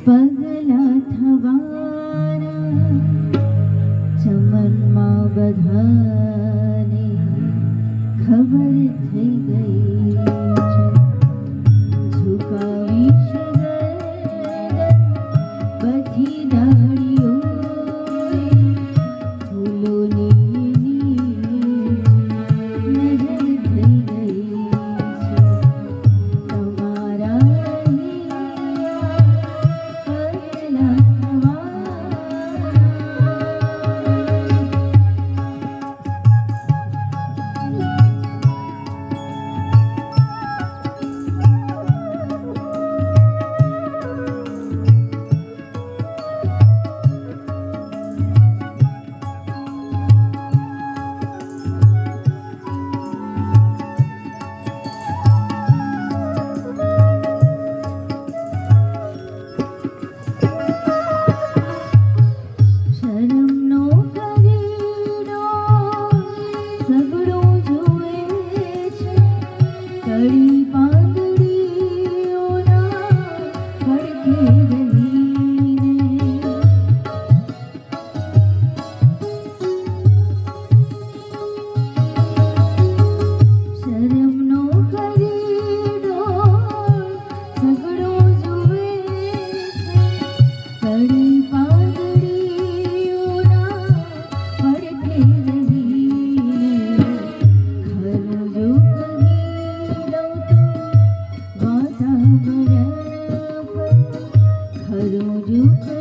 પગલા થવાના ચમનમાં બધાને ખબર થઈ ગઈ you